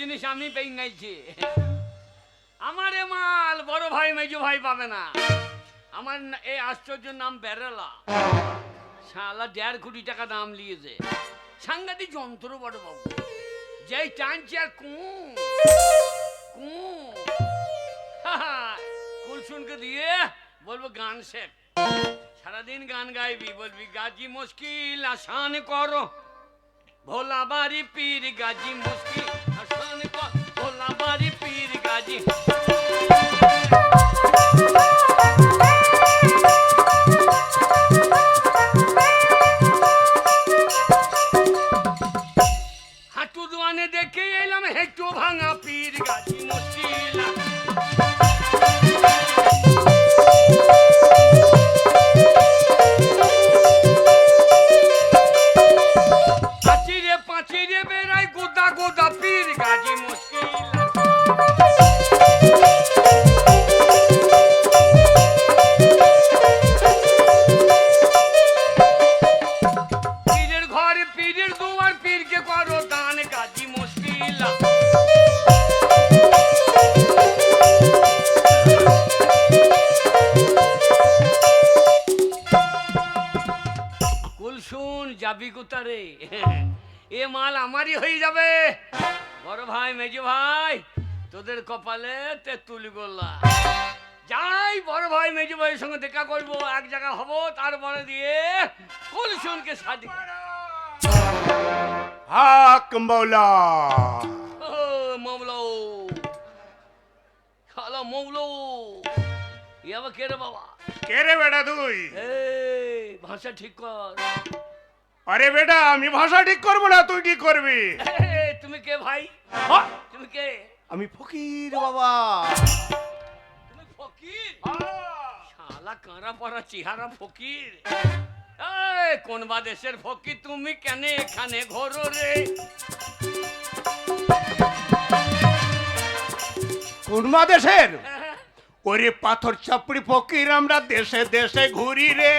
জিনিস আমি পেয়ে নাইছি আমার এ মাল, বড় ভাই, মেজো ভাই পাবে না। আমার এই আশ্চর্য নাম বেরেলা শালা দেড় কোটি টাকা দাম নিয়েছে সাংঘাতিক যন্ত্র বড় বাবু। যেই টানছে আর কু কু। কুলসুনকে দিয়ে বলব গান শেখ। সারাদিন গান গাইবি, বলবি, গাজি মুশকিল, আসান করো। ভোলা বাড়ি পীর, গাজি মুশকিল। Música যাবি কোথারে? এ মাল আমারই হয়ে যাবে। বড় ভাই মেজো ভাই তোদের কপালে তেঁতুল গোল্লা যাই বড় ভাই মেজো ভাইয়ের সঙ্গে দেখা করব এক জায়গা হব তারপরে দিয়ে কুলসুনকে সাজি। হাক মৌলা। ও মৌলো হ্যালো মৌলো এ আবার কে রে বাবা? কে রে বেটা তুই? এই ভাষা ঠিক কর। আরে বেটা আমি ভাষা ঠিক করব না তুই কি করবি? তুমি কে ভাই? হ্যাঁ, তুমি কে? আমি ফকির বাবা। তুমি ফকির? শালা কাঁড়া পড়া চেহারা ফকির। কোন বা দেশের ফকির তুমি কেন এখানে ঘোরো রে? কোনমা দেশের ওরে পাথর চাপড়ি ফকির আমরা দেশে দেশে ঘুরি রে।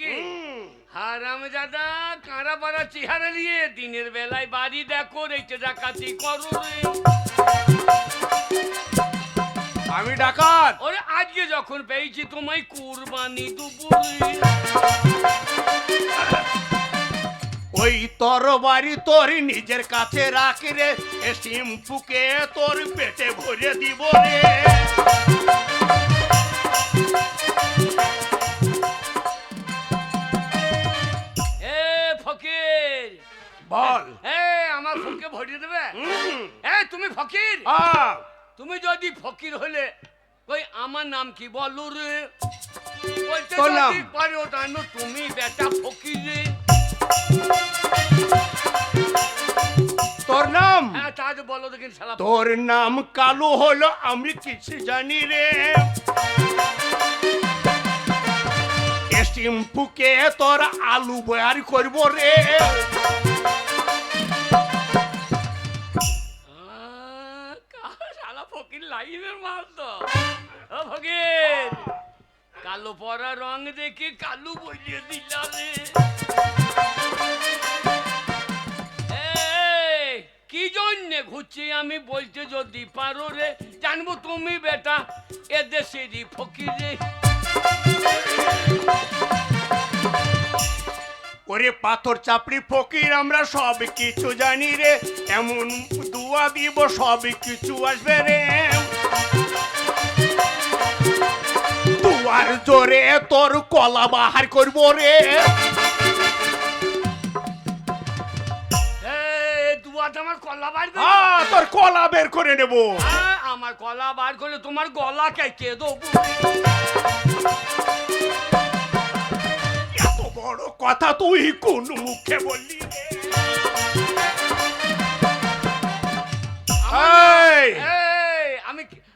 চাউড়ি ফকির কাঁড়া পাড়া চেহারা নিয়ে দিনের বেলায় বাড়ি দেখো রেটে ডাকাতি করো আমি ডাকাত। ওরে আজকে যখন পেয়েছি তোমায় কুরবানি দুপুরে ওই তোর বাড়ি তোর নিজের কাছে রাখ রে এ সিম্পুকে তোর পেটে ভরে দিব রে। বল। এ আমার ফকির ভরিয়ে দেবে? এ তুমি ফকির? তুমি যদি ফকির হলে কই আমার নাম কি বলো রে? বলতে? যদি পারো জানো তুমি বেটা ফকির। রে তোর নাম? হ্যাঁ তাহলে বলো দেখিন শালা তোর নাম কালো হলো আমি কিছু জানি রে। এ সিম্পুকে তোর আলু বয়ার করব রে। লাইনের মাল তো ও কালো পরা রং দেখে কালু বলিয়ে দিলালে। কি জন্যে ঘুরছি আমি বলতে যদি পারো রে? জানব তুমি বেটা, এ দেশেরই ফকির। রে ওরে পাথর চাপড়ি ফকির, আমরা সব কিছু জানি রে। এমন দুয়া দিব, সব কিছু আসবে রে। দুয়ার জোরে তোর কলা বাহার করব রে দুয়াতে আমার কলা বার করে তোর কলা বের করে নেব আমার কলা বার করলে তোমার গলা কেটে দেবো এত বড় কথা তুই কোন মুখে বললি রে? এই!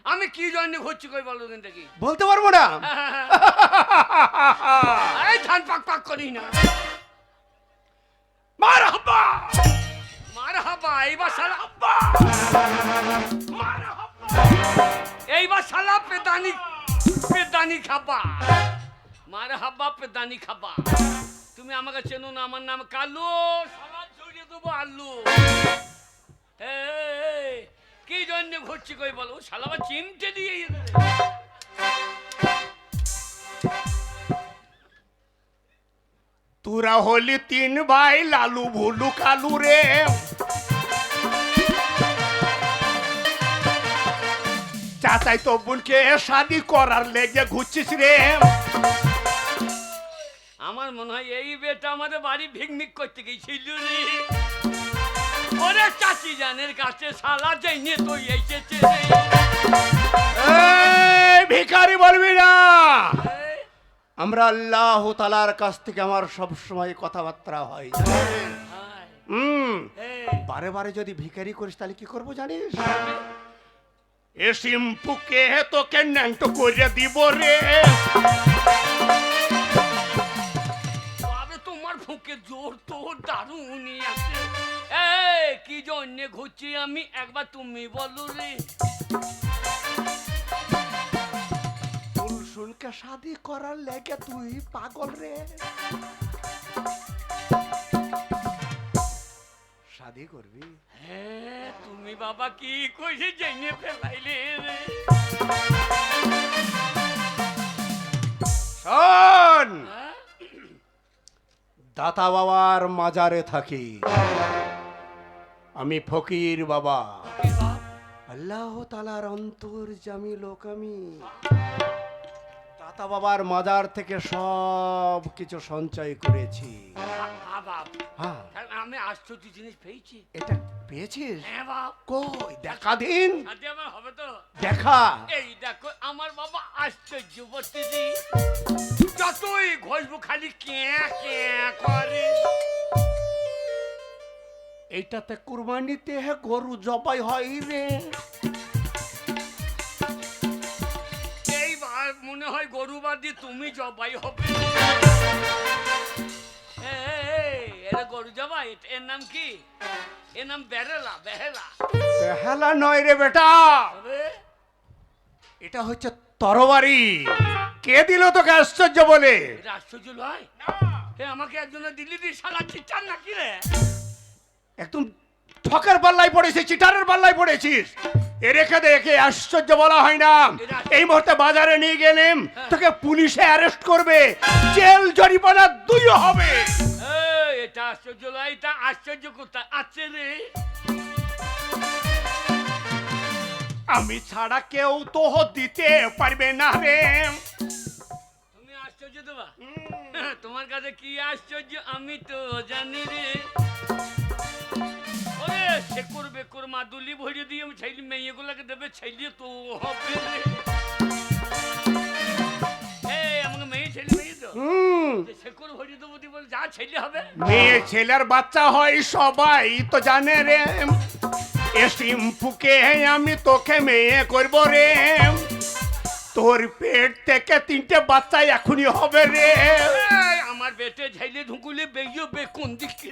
আমি কি- জন্য ঘুরছি কই বলো কিন্তু কি বলতে পারব না। এই ধান পাক পাক করি না। মার হাব্বা মার হাবা এইবার শালা মার হাব্বা এইবার শালা পেদানি পেদানি খাবা। মার হাবা পেদানি খাবা। তুমি আমাকে চেনো না আমার নাম কালু। সারা জড়িয়ে দেবো আল্লু এই, কি জন্য ঘুরছি কই বলো? শালা আমার চিমটে দিয়ে তোরা হলি তিন ভাই লালু ভুলু কালু রে। চাচাই তো বোনকে শাদি করার লেগে ঘুরছিস রে। আমার মনে হয় এই বেটা আমাদের বাড়ি ভিকমিক করতে গেছিল রে। ওরে চাচি জানের কাছে শালা যাইনে তো এসেছে ভিখারি বলবি না। আমরা আল্লাহ তালার কাছ থেকে আমার সব সময় কথাবার্তা হয়। হুম। বারে বারে যদি ভিখারি করিস তাহলে কি করব জানিস? এ সিম্পুকে তোকে ন্যাংটো করে দিব রে? তোমার ফুকে জোর তো দারুণই আছে। এই কি জন্য ঘুরছি আমি? একবার তুমি বলো রে। শুনকে শাদি করার লেগে তুই পাগল রে। শাদি করবি? হ্যাঁ তুমি বাবা কি কইছে জেনে ফেলাইলে রে। শোন! হ্যাঁ? দাতা বাবার মাজারে থাকি। আমি ফকির বাবা। কি? আল্লাহ তালার অন্তর জামি লোক আমি। দাতা বাবার মাজার থেকে সব কিছু সঞ্চয় করেছি। হ্যাঁ, হ্যাঁ, হ্যাঁ আমি আশ্চর্য জিনিস পেয়েছি। এটা পেয়েছিস? কই? দেখা দিন। হবে তো। দেখা। এই দেখো আমার বাবা আশ্চর্য যতই ঘষবো খালি ক্যাঁ ক্যাঁ করে। এইটাতে কুরবানিতে হে গরু জবাই হয় রে। এইবার মনে হয় গরু বাদি তুমি জবাই হবে। এই, এই, এরা গরু জবাই এর নাম কি? এর নাম বেরেলা বেহেলা। হেলা নয় রে বেটা। এটা হচ্ছে তরবারি। কে দিল তোকে আশ্চর্য বলে? আশ্চর্য নয়? আমাকে একজনে দিল্লি দিয়ে সারা চিচার নাকি রে? একদম ঠকের পাল্লায় পড়েছিস চিটারের পাল্লায় পড়েছিস। এ রেখে দেখে আশ্চর্য বলা হয় না। এই মুহূর্তে বাজারে নিয়ে গেলেম তোকে পুলিশে অ্যারেস্ট করবে জেল জরিমানা দুই হবে। এটা আশ্চর্য এটা আশ্চর্য কোথায়? আছে রে। আমি ছাড়া কেউ তো দিতে পারবে না রে। তুমি আশ্চর্য দেবা তোমার কাছে কি আশ্চর্য আমি তো জানি রে। শেকুর বেকুর মাদুলি ভরিয়ে দিয়ে আমি ছেলে মেয়েগুলোকে দেবে ছেলে তো হবে মেয়ে ছেলের বাচ্চা হয় সবাই তো জানে রে। এ সিম্পুকে আমি তোকে মেয়ে করব রে। তোর পেট থেকে তিনটে বাচ্চা এখনই হবে রে। আমার বেটে ঝাইলে ঢুকুলে বেরিয়ে বে কোন দিকে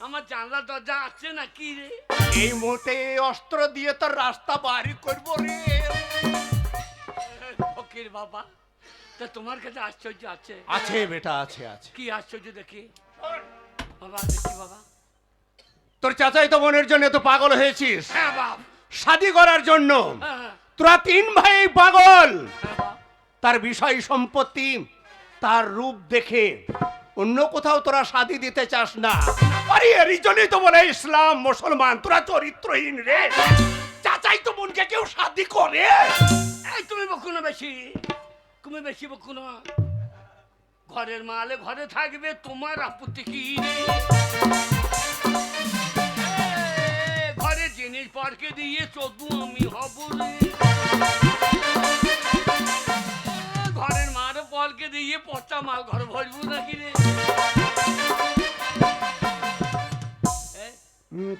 আমার জানলা দরজা আছে না কি রে? এই মুহূর্তে এই অস্ত্র দিয়ে তোর রাস্তা বাড়ি করব রে। ফকির বাবা তা তোমার কাছে আশ্চর্য আছে। আছে বেটা আছে আছে। কি আশ্চর্য দেখি? বাবা দেখি বাবা। তোর চাচাই তো মনের জন্য তো পাগল হয়েছিস। হ্যাঁ বাপ। শাদি করার জন্য। হ্যাঁ হ্যাঁ, তোরা তিন ভাই পাগল। হ্যাঁ তার বিষয় সম্পত্তি তার রূপ দেখে অন্য কোথাও তোরা শাদি দিতে চাস না। আরে এরই জন্যই তো বলে ইসলাম, মুসলমান, তোরা চরিত্রহীন রে। চাচাই তো বোনকে কেউ শাদি করে। এই, তুমি বকো না বেশি। তুমি বেশি বকো না। ঘরের মালে ঘরে থাকবে, তোমার আপত্তি কি? ঘরে জিনিস পার্কে দিয়ে চোদ্দু আমি হব রে। পচা মাল ঘর ভরবো নাকি রে?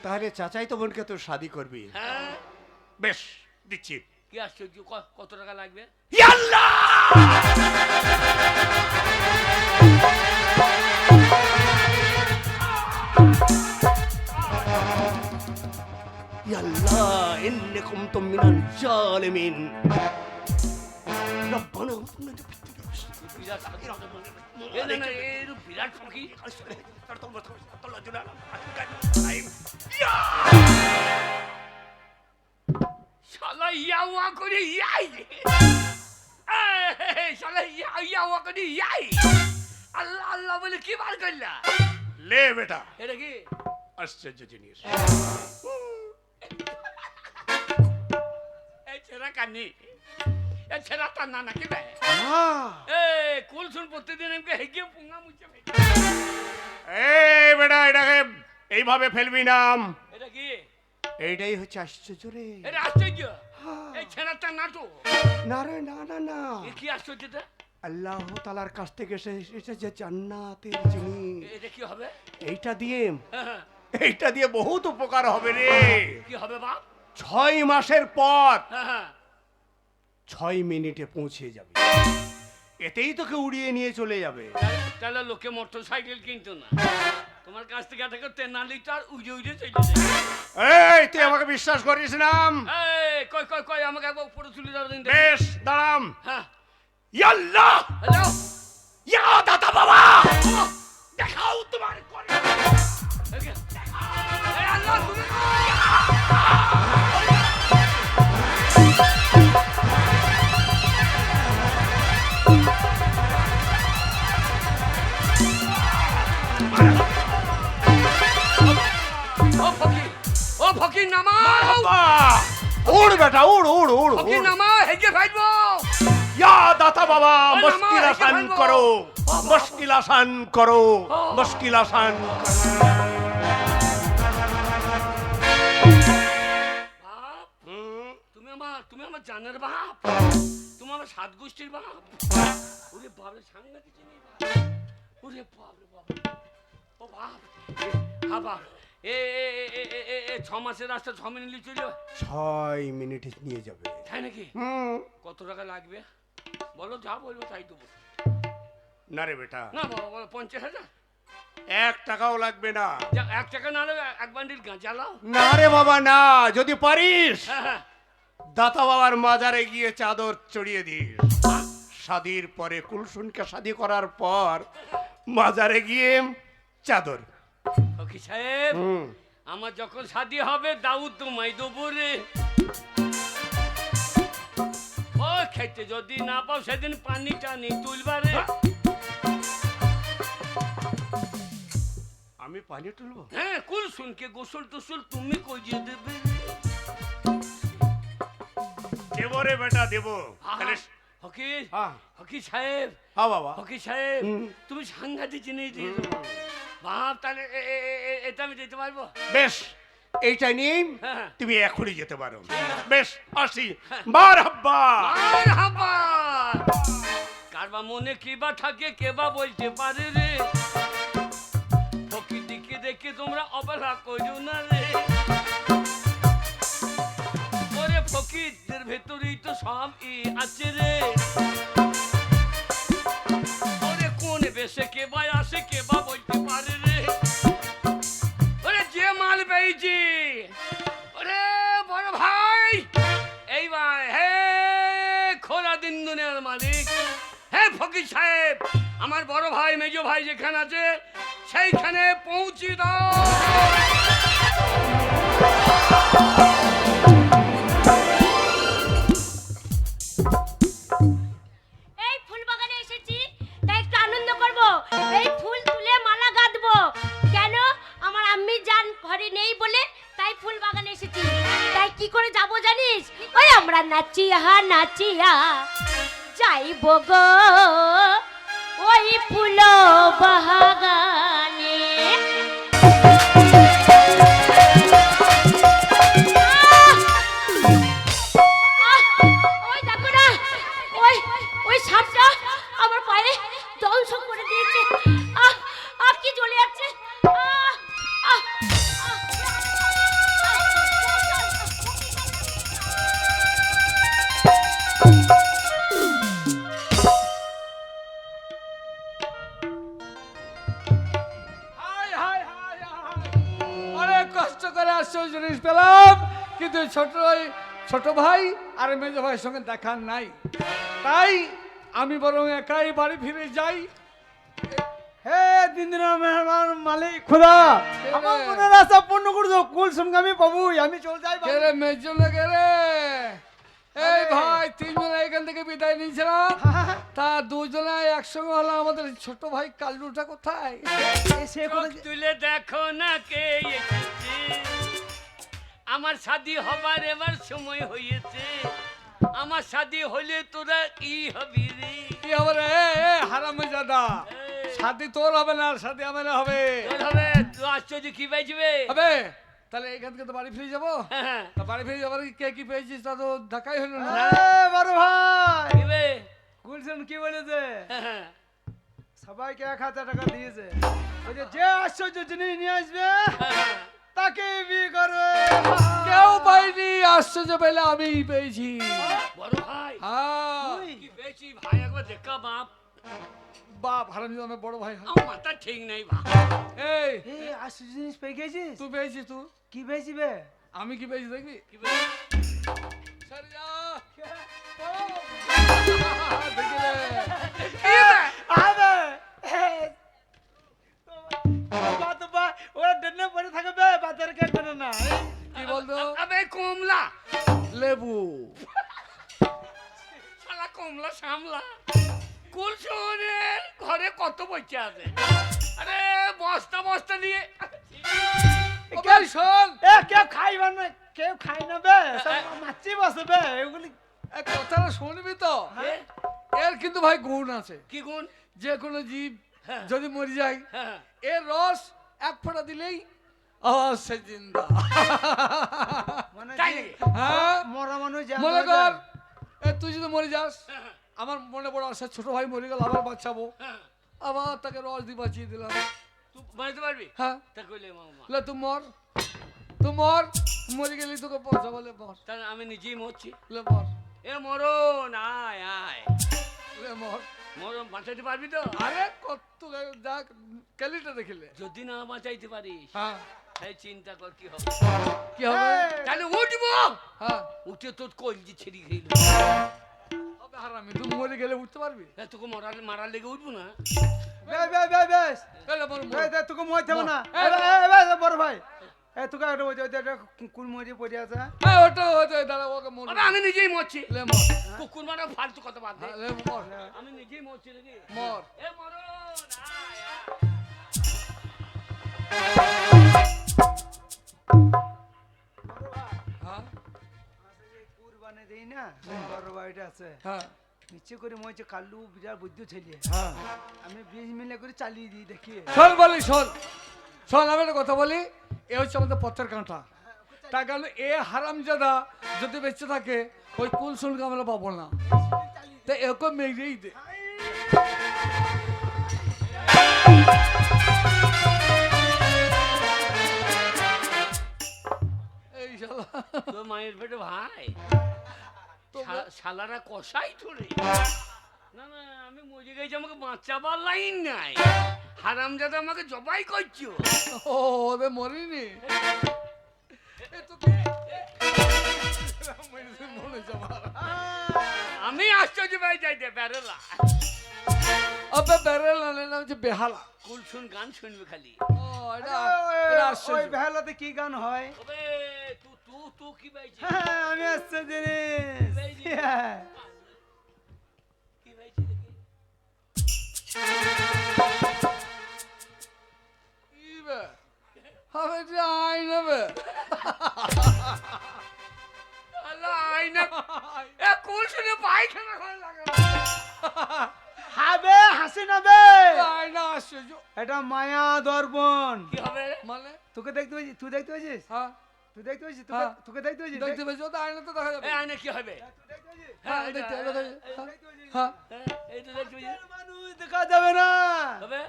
তাহলে চাচাই তো বোনকে তোর শাদি করবি। হ্যাঁ? বেশ দিচ্ছি। কি আশ্চর্য ক- কত টাকা লাগবে? ইয়াল্লাহ! ইয়াল্লাহ, ইন্নাকুম তুম মিনাল জালিমিন। বিরাট ফকির এ না না এর বিরাট ফকির শালা ইয়া ওয়া করে ইয়াই শালা ইয়া ইয়া করে ইয়াই আল্লাহ আল্লাহ বলে কি বার করলা লে বেটা এটা কি আশ্চর্য জিনিস এই ছেড়া কানি এই ছেড়া তার না নাকি বে? এই কুল শুন প্রতিদিন আমাকে হেগে পুঙ্গা মুছে। এই বেটা এটাকে এইভাবে ফেলবি নাম এটা কি? এইটাই হচ্ছে আশ্চর্য রে। এটা আশ্চর্য? এই ছেড়া তার না তো? না রে না না না। এ কি আশ্চর্যটা? আল্লাহ তালার কাছ থেকে এসে এসেছে জান্নাতের জিনিস। এটা কি হবে? এইটা দিয়ে এইটা দিয়ে বহুত উপকার হবে রে। কি হবে বাপ? ছয় মাসের পর হ্যাঁ। ছয় মিনিটে পৌঁছে যাবে। এতেই তোকে উড়িয়ে নিয়ে চলে যাবে। তাহলে- লোকে মোটর সাইকেল কিনতো না। তোমার কাছ থেকে একটা করতে না আর উড়ে উড়ে চলে এই তুই আমাকে বিশ্বাস করিস নাম এই কই কই কই আমাকে একবার উপরে তুলে দাও দিন। বেশ দাঁড়াম। হ্যাঁ। ইয়াল্লাহ! হ্যালো? ইয়া দাদা বাবা! আসান করো। মুশকিল আসান তুমি আমার তুমি আমার জানের বাপ তুমি আমার সাত গোষ্ঠীর বাপ। ওরে বাপরে সাংঘাতিক ওরে বাপরে বাপ ও বাপ বাপ এ এ ছ মাসের রাস্তা ছ মিনিট চলে ছয় মিনিটে নিয়ে যাবে। তাই নাকি? হুম, কত টাকা লাগবে? বলো যা বলব তাই দেবো না রে বেটা। না বাবা পঞ্চাশ হাজার। এক টাকাও লাগবে না। এক টাকা না হলে এক বান্ডিল গাঁজা লাও। না রে বাবা না যদি পারিস। হ্যাঁ হ্যাঁ। দাতা বাবার মাজারে গিয়ে চাদর চড়িয়ে দিস। শাদির পরে কুলসুনকে শাদি করার পর মাজারে গিয়ে চাদর। ফকি সাহেব আমার যখন শাদি হবে দাউদ তোমায় দেবো রে। ও খেতে যদি না পাও সেদিন পানি টানি তুলবারে আমি পানি তুলবো? হ্যাঁ কুল শুনকে গোসল টোসল তুমি করিয়ে দেবে দেবো রে বেটা দেবো। তাহলে ফকির হ্যাঁ। ফকির সাহেব। হ্যাঁ বাবা। ফকির সাহেব তুমি সাংঘাতিক জিনিস দিয়েছ বাপ তাহলে এ- এ- এ- এ- এটা আমি দিতে পারব? বেশ এইটা নিয়ে হ্যাঁ। তুমি এখনই যেতে পারো। বেশ আসি। বার হাব্বা কারবা মনে কি বা থাকে কেবা বলতে পারে রে? দেখে তোমরা অবহেলা করো না রে। ওরে ফকিরদের ভেতরেই তো সব ই আছে রে। ওরে কোন বেশে কে বা আমার বড় ভাই, মেজো ভাই যেখানে আছে, সেইখানে পৌঁছে দাও। এই ফুল বাগানে এসেছি, তাই একটু আনন্দ করব। এই ফুল তুলে মালা গাঁথবো কেন? আমার আম্মি জান ঘরে নেই বলে তাই ফুল বাগানে এসেছি। তাই কি করে যাব জানিস? ওই আমরা নাচিয়া নাচিয়া যাইব গো। ওই ফুল বাগানে করে জিনিস পেলাম। কিন্তু ছোট ছোট ভাই আর মেজো ভাইয়ের সঙ্গে দেখা নাই। তাই আমি বরং একাই বাড়ি ফিরে যাই। হে দিন দিন মেহমান মালিক খোদা! আমার মনের আশা পূর্ণ করছ কুল সঙ্গে আমি পাবুই আমি চল যাই বাবু। কেরে মেজর গে রে এই ভাই তিনজন এখান থেকে বিদায় নিয়েছিলাম। তা দুজনে একসঙ্গে হলো আমাদের ছোট ভাই কাল্লুটা কোথায়? এ কোথায়- তুলে দেখো না কে আমার শাদি হবার এবার সময় হয়েছে। আমার শাদি হলে তোরা কি হবি রে? কি হবে রে? হারামে এই, শাদি তোর হবে না শাদি আমার হবে। তোর হবে? তুই আশ্চর্য কি পাইছিবে হবে? তাহলে এখান থেকে তো বাড়ি ফিরে যাব। হ্যাঁ, তা বাড়ি ফিরে যাবার কে কি পেয়েছিস তা তো দেখাই হলো না। এ, বড় ভাই? গুলশন কি বলেছে? হ্যাঁ, সবাইকে এক হাজার টাকা দিয়েছে। বলছে যে আশ্চর্য জিনিস নিয়ে আসবে হ্যাঁ, তাকে বিয়ে করবে কেউ পাইনি আশ্চর্য পেলে আমি পেয়েছি। বড় ভাই হ্যাঁ। কি পেয়েছি? ভাই একবার দেখা বাপ। বাপ হারামি আমার বড় ভাই হয়। আমার মাথা ঠিক নেই ভাই এই। এই আশ্চর্য জিনিস পেয়ে গেছিস তুই পেয়েছিস তুই? কি পেয়েছি বে? আমি কি পেয়েছি দেখবি? কি পেয়েছি? সরে যা। এক দিলেই সে জিন্দা। মানে? হ্যাঁ? মরা মানুষ মনে কর? তুই যদি মরে যাস আমার মনে ছোট ভাই মরে গেল আবার বাঁচাবো। আবার তাকে রস দিয়ে বাঁচিয়ে দিলাম। তুই পারবি? হ্যাঁ। কইলে মামা। লে তুই মর। তুই মর। মরে গেলি তোকে পয়সা বলে মর তাহলে আমি নিজেই মরছি। লে মর এ মরণ আয় আয়। লে মর। বাঁচাইতে পারবি তো? আরে কত দেখ কেলিটা দেখিলে। যদি না বাঁচাইতে পারিস হ্যাঁ। তাই চিন্তা কর কি হবে। কি হবে? তাহলে উঠবো হ্যাঁ। উঠে তোর কলজি ছেড়ে খেইল হবে হারামি তুই মরে গেলে উঠতে পারবি? তোকে মারার মারার লেগে উঠবো না? বেশ এলে মর মর তোকে মই থাকো না। বড় ভাই। তোকে একটা ওই যে- ওই যে একটা কুল মরি পড়ে আছে। এই ওটা ওটা দাঁড়া ওকে মর আরে আমি নিজেই মরছি। লে মর। কুকুর মারা ফালতু কথা বাদ দে। হ্যাঁ, লে মর। আমি নিজেই মরছি নাকি? মর। এ মরণ হ্যাঁ কুরবানি দেই না বড় ভাইটা আছে হ্যাঁ। নিচে করে মই যে কাল্লু বিরাট বুদ্ধ ছেলে হ্যাঁ। আমি বিশ মিলে করে চালিয়ে দিই দেখি। শোন বলি শোন শোন আমি একটা কথা বলি। এ হচ্ছে আমাদের পথের কাঁটা। তার কারণ এ হারামজাদা যদি বেঁচে থাকে ওই কুল শুনকে আমরা পাবো না। তো একে মেরেই দে। মায়ের পেটে ভাই। তো শালারা কষাই না না আমি মরে গেছি আমাকে বাঁচাবার লাইন নাই। হারামজাদা আমাকে জবাই করছ। ও ওদের মরিনি। আমি আশ্চর্য পাই যাইতে বেরোলা। আবে বেরেল না নাম হচ্ছে বেহালা। কুলসুন গান শুনবে খালি। ও এটা ওই- ওই আশ্চর্য। বেহালাতে কি গান হয়? তবে তু তু তু কি পাইছি হ্যাঁ, আমি আসছে জিনিস হ্যাঁ। কি পাইছি হবে যে আইন আল্লাহ আইনা এ কুলসুনে পায়খানা করে লাগানো হবে হাসি না বে আইনা আশ্চর্য এটা মায়া দর্পণ কি হবে মানে তোকে দেখতে পাচ্ছিস তুই দেখতে পাচ্ছিস হ্যাঁ তুই দেখতে পাচ্ছিস। তোকে- তোকে দেখতে পাচ্ছিস দেখতে পেয়েছ তো আইনা তো দেখা যাবে এ আইনা কি হবে তুই দেখতে পাচ্ছিস হ্যাঁ দেখতে দেখতে পাচ্ছিস? হ্যাঁ এই তো দেখছি বুঝি। আমাদের মানুষ দেখা যাবে না তবে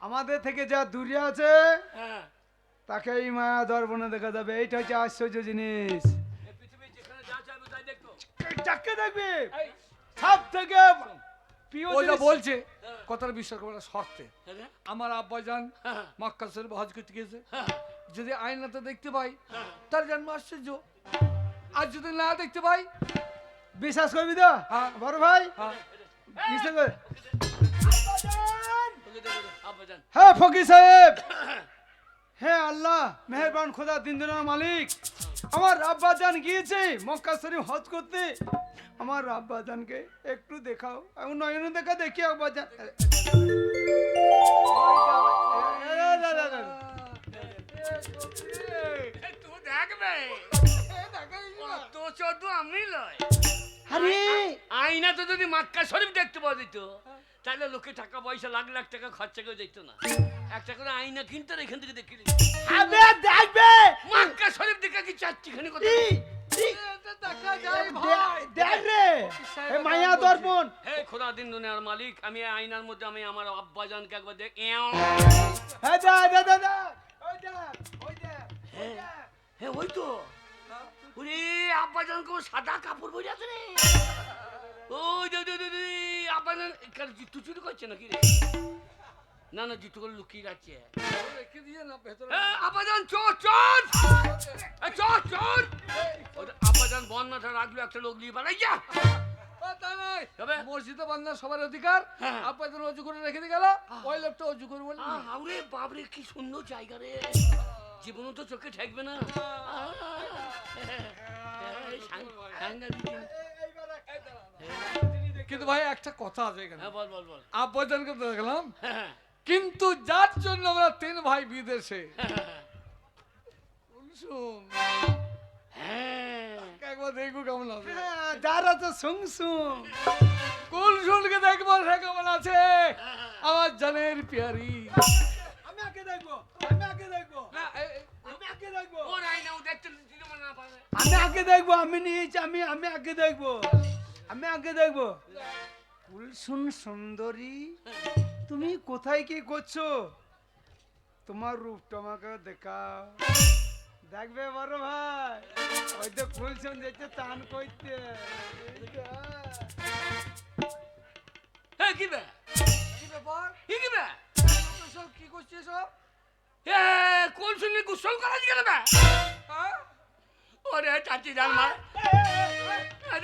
আমাদের থেকে যা দূরে আছে হ্যাঁ তাকেই মায়া দর্পণে দেখা যাবে। এইটা হচ্ছে আশ্চর্য জিনিস। এই যাকে দেখবি? সব থেকে প্রিয় বলছে কথাটা বিশ্বাস করবে শর্তে। হ্যাঁ, আমার আব্বা যান হ্যাঁ, মক্কা শরীফ হজ করতে হ্যাঁ, যদি আয়নাতে দেখতে পাই হ্যাঁ। তার জন্ম আশ্চর্য। আর যদি না দেখতে পাই বিশ্বাস করবি তো? হ্যাঁ। বড় ভাই? হ্যাঁ। হ্যাঁ ফকির সাহেব। হে আল্লাহ মেহরবান খোদা দিন দিনের মালিক আমার আব্বাজান গিয়েছে মক্কা শরীফ হজ করতে আমার আব্বাজানকে একটু দেখাও এখন নয়ন দেখা দেখি আমি লয় আরে আয়না তো যদি মাক্কা শরীফ দেখতে পাওয়া যেত তাহলে লোকে টাকা পয়সা লাখ লাখ টাকা খরচা করে দেখতো না একটা করে আয়না কিনতে এখান থেকে দেখি আবে দেখবে! মাক্কা শরীফ দেখে কি চারটিখানি কথা? ই, ই, দেখা যায় দে- দেখ রে। এ মায়া দর্পণ। হে খোদা দিন দুনিয়ার মালিক আমি এই আয়নার মধ্যে আমি আমার আব্বাজানকে একবার দেখ। হ্যাঁ দা দা দা দা। ওই দা ওই দা হে ওই তো। ওরে আব্বাজান কেউ সাদা কাপড় পরে আছে রে। ওই দে দে দে দে আব্বাজান এখানে জুতো চুরি করছে নাকি রে? না না জুতো করে লুকিয়ে রাখছে। রেখে দিয়ে না ভেতরে এ, আব্বাজান চোর চোর! চোর চোর আব্বাজান বন্যাটা রাখল একটা লোক নিয়ে পালাই যা! তবে? মসজিদে সবার অধিকার। হ্যাঁ। অজু করে রেখে দিয়ে গেল। ওই লোকটা অজু করে বলে আরে বাবরে কি সুন্দর জায়গা রে। জীবনও তো চোখে ঠেকবে না। কিন্তু ভাই একটা কথা আছে এখানে। হ্যাঁ বল বল বল। আব্বাজানকে দেখলাম। হ্যাঁ, কিন্তু যার জন্য আমরা তিন ভাই বিদেশে? শুন হ্যাঁ। একবার দেখব কেমন আছে? হ্যাঁ, যারা দেখব? সে কেমন আছে? আমার জানের পিয়ারি। আমি আগে দেখব আমি আগে দেখব। না আমি আগে দেখব। ও নাই না ও দেখতে দিতে পারে না পারে। আমি আগে দেখব আমি নিয়েছি আমি আমি আগে দেখব। আমি আগে দেখব। কুলসুন সুন্দরী। তুমি কোথায় কি করছ? তোমার রূপটা আমাকে দেখাও। দেখবে বড় ভাই? ওই তো কুলসুন দেখছে চান করতে। হ্যাঁ কি ব্যাপার? সব কি করছিস সব? এ কোন শুনি গোসল করা গেল বে হ্যাঁ? ওরে চাচি জান মা। না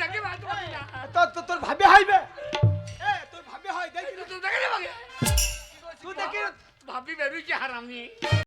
তোর তোর তোর ভাবে হইবে তোর ভাবে হয় দেখি তুই দেখে যাবে দেখি ভাবি বেবি কি হারামি